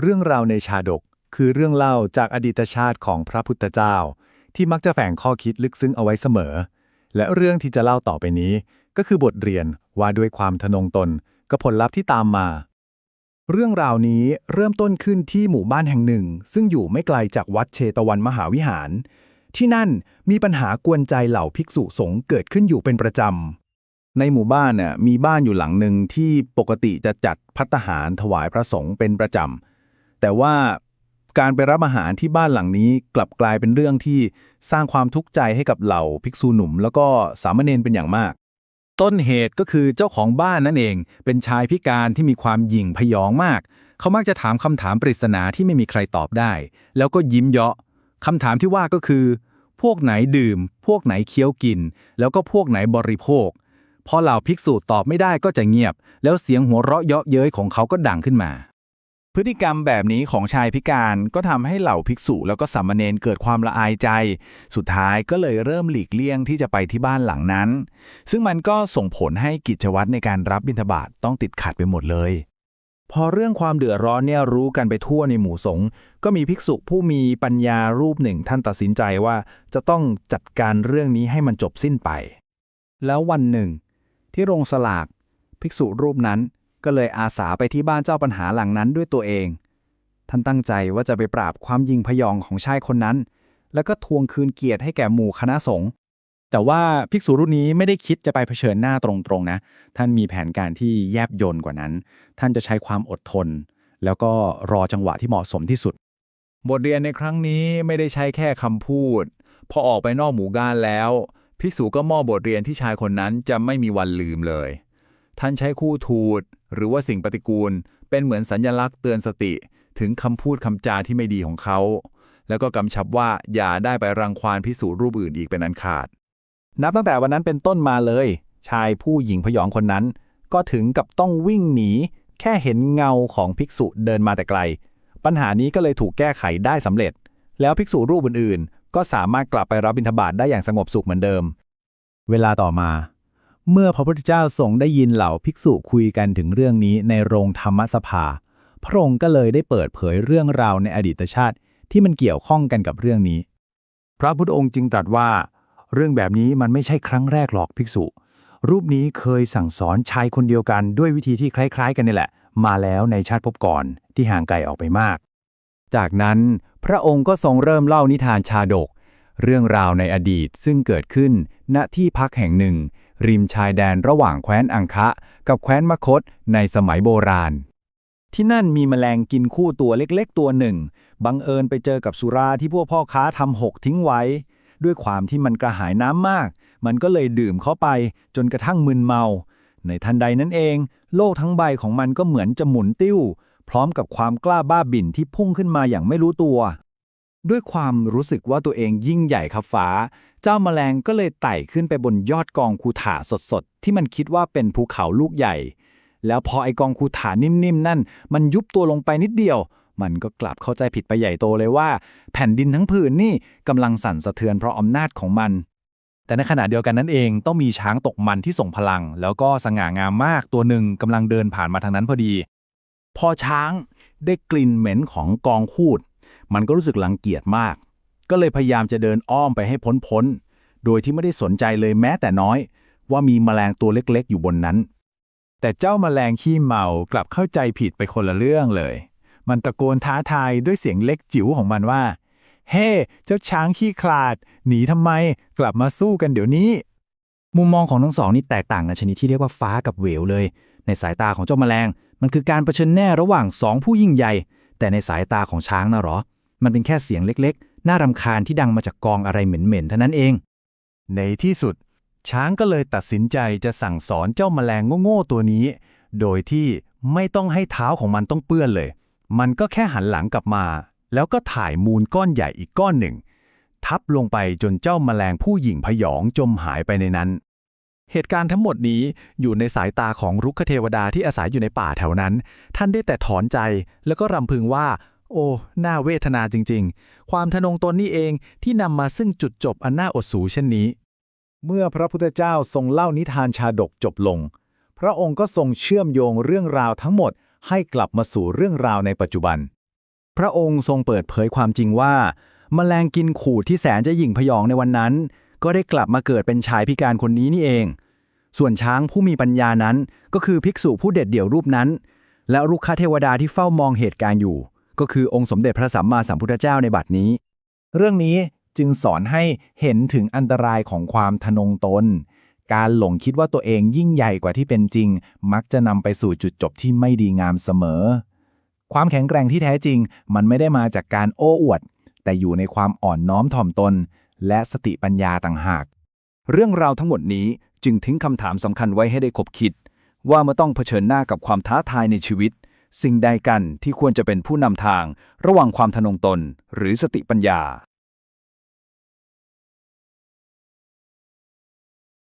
เรื่องราวในชาดกคือเรื่องเล่าจากอดีตชาติของพระพุทธเจ้า ที่มักจะแฝงข้อคิดลึกซึ้งเอาไว้เสมอ และเรื่องที่จะเล่าต่อไปนี้ ก็คือบทเรียนว่าด้วยความทะนงตนกับผลลัพธ์ที่ตามมา เรื่องราวนี้เริ่มต้นขึ้นที่หมู่บ้านแห่งหนึ่ง ซึ่งอยู่ไม่ไกลจากวัดเชตวันมหาวิหาร ที่นั่นมีปัญหากวนใจเหล่าภิกษุสงฆ์เกิดขึ้นอยู่เป็นประจำในหมู่บ้านน่ะมีบ้านอยู่หลังหนึ่งที่ปกติจะจัดพัตตาหารถวายพระสงฆ์เป็นประจำ แต่ว่าการไปรับอาหารที่บ้านหลังนี้กลับกลายเป็นเรื่องที่สร้างความทุกข์ใจให้กับเหล่าภิกษุหนุ่ม แล้วก็สามเณรเป็นอย่างมาก ต้นเหตุก็คือเจ้าของบ้านนั่นเอง เป็นชายพิการที่มีความหยิ่งพยองมาก เขามักจะถามคำถามปริศนาที่ไม่มีใครตอบได้ แล้วก็ยิ้มเยาะคำถามที่ว่าก็คือ พวกไหนดื่ม พวกไหนเคี้ยวกิน แล้วก็พวกไหนบริโภค พอเหล่าภิกษุตอบไม่ได้ก็จะเงียบ แล้วเสียงหัวเราะเยาะเย้ยของเขาก็ดังขึ้นมา พฤติกรรมแบบนี้ของชายพิการก็ทำให้เหล่าภิกษุแล้วก็สามเณรเกิดความละอายใจ สุดท้ายก็เลยเริ่มหลีกเลี่ยงที่จะไปที่บ้านหลังนั้น ซึ่งมันก็ส่งผลให้กิจวัตรในการรับบิณฑบาตต้องติดขัดไปหมดเลย พอเรื่องความเดือดร้อนเนี่ยรู้กันไปทั่วในหมู่สงฆ์ก็มีภิกษุผู้มีปัญญารูปหนึ่งท่านตัดสินใจว่าจะต้องจัดการเรื่องนี้ให้มันจบสิ้นไป แล้ววันหนึ่ง ที่โรงสลากภิกษุรูปนั้น ก็เลยอาสาไปที่บ้านเจ้าปัญหาหลังนั้นด้วยตัวเอง ท่านตั้งใจว่าจะไปปราบความยิงพยองของชายคนนั้น แล้วก็ทวงคืนเกียรติให้แก่หมู่คณะสงฆ์แต่ว่าภิกษุรูปนี้ไม่ได้คิดจะไปเผชิญหน้าตรงๆนะ ท่านมีแผนการที่แยบยลกว่านั้น ท่านจะใช้ความอดทน แล้วก็รอจังหวะที่เหมาะสมที่สุด บทเรียนในครั้งนี้ไม่ได้ใช้แค่คำพูด พอออกไปนอกหมู่บ้านแล้ว ภิกษุก็มอบบทเรียนที่ชายคนนั้นจะไม่มีวันลืมเลย ท่านใช้คู่ทูตหรือว่าสิ่งปฏิกูล เป็นเหมือนสัญลักษณ์เตือนสติ ถึงคำพูดคำจาที่ไม่ดีของเขา แล้วก็กำชับว่าอย่าได้ไปรังควานภิกษุรูปอื่นอีกเป็นอันขาด นับตั้งแต่วันนั้นเป็นต้นมาเลย ชายผู้หญิงพยองคนนั้น ก็ถึงกับต้องวิ่งหนี แค่เห็นเงาของภิกษุเดินมาแต่ไกล ปัญหานี้ก็เลยถูกแก้ไขได้สำเร็จ แล้วภิกษุรูปอื่นๆ ก็สามารถกลับไปรับบิณฑบาตได้อย่างสงบสุขเหมือนเดิม เวลาต่อมา เมื่อพระพุทธเจ้าทรงได้ยินเหล่าภิกษุคุยกันถึงเรื่องนี้ในโรงธรรมสภา พระองค์ก็เลยได้เปิดเผยเรื่องราวในอดีตชาติ ที่มันเกี่ยวข้องกันกับเรื่องนี้ พระพุทธองค์จึงตรัสว่า เรื่องแบบนี้มันไม่ใช่ครั้งแรกหรอกภิกษุ รูปนี้เคยสั่งสอนชายคนเดียวกันด้วยวิธีที่คล้าย ๆ กันนี่แหละ มาแล้วในชาติภพก่อนที่ห่างไกลออกไปมาก จากนั้นพระองค์ก็ทรงเริ่มเล่านิทานชาดก เรื่องราวในอดีตซึ่งเกิดขึ้นณที่พักแห่งหนึ่งริมชายแดนระหว่างแคว้นอังคะ กับแคว้นมคตในสมัยโบราณ ที่นั่นมีแมลงกินคู่ตัวเล็กๆ ตัวหนึ่ง บังเอิญไปเจอกับสุราที่พวกพ่อค้าทำหกทิ้งไว้ ด้วยความที่มันกระหายน้ำมาก มันก็เลยดื่มเข้าไปจนกระทั่งมึนเมา ในทันใดนั้นเอง โลกทั้งใบของมันก็เหมือนจะหมุนติ้ว พร้อมกับความกล้าบ้าบิ่นที่พุ่งขึ้นมาอย่างไม่รู้ตัว ด้วยความรู้สึกว่าตัวเองยิ่งใหญ่ครับฟ้า เจ้าแมลงก็เลยไต่ขึ้นไปบนยอดกองคูถาสดๆ ที่มันคิดว่าเป็นภูเขาลูกใหญ่ แล้วพอไอกองคูถานิ่มๆ นั่น มันยุบตัวลงไปนิดเดียว มันก็กลับเข้าใจผิดไปใหญ่โตเลยว่า แผ่นดินทั้งผืนนี่กำลังสั่นสะเทือนเพราะอำนาจของมัน แต่ในขณะเดียวกันนั้นเองต้องมีช้างตกมันที่ส่งพลัง แล้วก็สง่างามมากตัวหนึ่งกำลังเดินผ่านมาทางนั้นพอดี พอช้างได้กลิ่นเหม็นของกองคูด มันก็รู้สึกรังเกียจมาก ก็เลยพยายามจะเดินอ้อมไปให้พ้นๆโดยที่ไม่ได้สนใจเลยแม้แต่น้อย ว่ามีแมลงตัวเล็กๆ อยู่บนนั้น แต่เจ้าแมลงขี้เมากลับเข้าใจผิดไปคนละเรื่องเลย มันตะโกนท้าทายด้วยเสียงเล็กจิ๋วของมันว่า เฮ้เจ้าช้างขี้ขลาด หนีทำไม กลับมาสู้กันเดี๋ยวนี้ มุมมองของทั้งสองนี่แตกต่างกันชนิดที่เรียกว่าฟ้ากับเหวเลย ในสายตาของเจ้าแมลง มันคือการประชิญแน่ระหว่างสองผู้ยิ่งใหญ่ แต่ในสายตาของช้างนะหรอ มันเป็นแค่เสียงเล็กๆ น่ารำคาญที่ดังมาจากกองอะไรเหม็นๆเท่านั้นเอง ในที่สุด ช้างก็เลยตัดสินใจจะสั่งสอนเจ้าแมลงโง่ๆตัวนี้ โดยที่ไม่ต้องให้เท้าของมันต้องเปื้อนเลย มันก็แค่หันหลังกลับมา แล้วก็ถ่ายมูลก้อนใหญ่อีกก้อนหนึ่ง ทับลงไปจนเจ้าแมลงผู้หญิงพยองจมหายไปในนั้น เหตุการณ์ทั้งหมดนี้อยู่ในสายตาของรุกขเทวดาที่อาศัยอยู่ในป่าแถวนั้น ท่านได้แต่ถอนใจแล้วก็รำพึงว่า โอ้น่าเวทนาจริง ๆ ความทะนงตนนี่เองที่นำมาซึ่งจุดจบอันน่าอดสูเช่นนี้ เมื่อพระพุทธเจ้าทรงเล่านิทานชาดกจบลง พระองค์ก็ทรงเชื่อมโยงเรื่องราวทั้งหมดให้กลับมาสู่เรื่องราวในปัจจุบัน พระองค์ทรงเปิดเผยความจริงว่า แมลงกินขู่ที่แสนจะหยิ่งพยองในวันนั้น ก็ได้กลับมาเกิดเป็นชายพิการคนนี้นี่เอง ส่วนช้างผู้มีปัญญานั้น ก็คือภิกษุผู้เด็ดเดี่ยวรูปนั้น และรุกขเทวดาที่เฝ้ามองเหตุการณ์อยู่ ก็คือองค์สมเด็จพระสัมมาสัมพุทธเจ้าในบัดนี้ เรื่องนี้จึงสอนให้เห็นถึงอันตรายของความทะนงตน การหลงคิดว่าตัวเองยิ่งใหญ่กว่าที่เป็นจริง มักจะนำไปสู่จุดจบที่ไม่ดีงามเสมอ ความแข็งแกร่งที่แท้จริง มันไม่ได้มาจากการโอ้อวด แต่อยู่ในความอ่อนน้อมถ่อมตน และสติปัญญาต่างหาก เรื่องราวทั้งหมดนี้จึงทิ้งคำถามสำคัญไว้ให้ได้คบคิด ว่าเมื่อต้องเผชิญหน้ากับความท้าทายในชีวิต สิ่งใดกันที่ควรจะเป็นผู้นำทาง ระหว่างความทะนงตน หรือสติปัญญา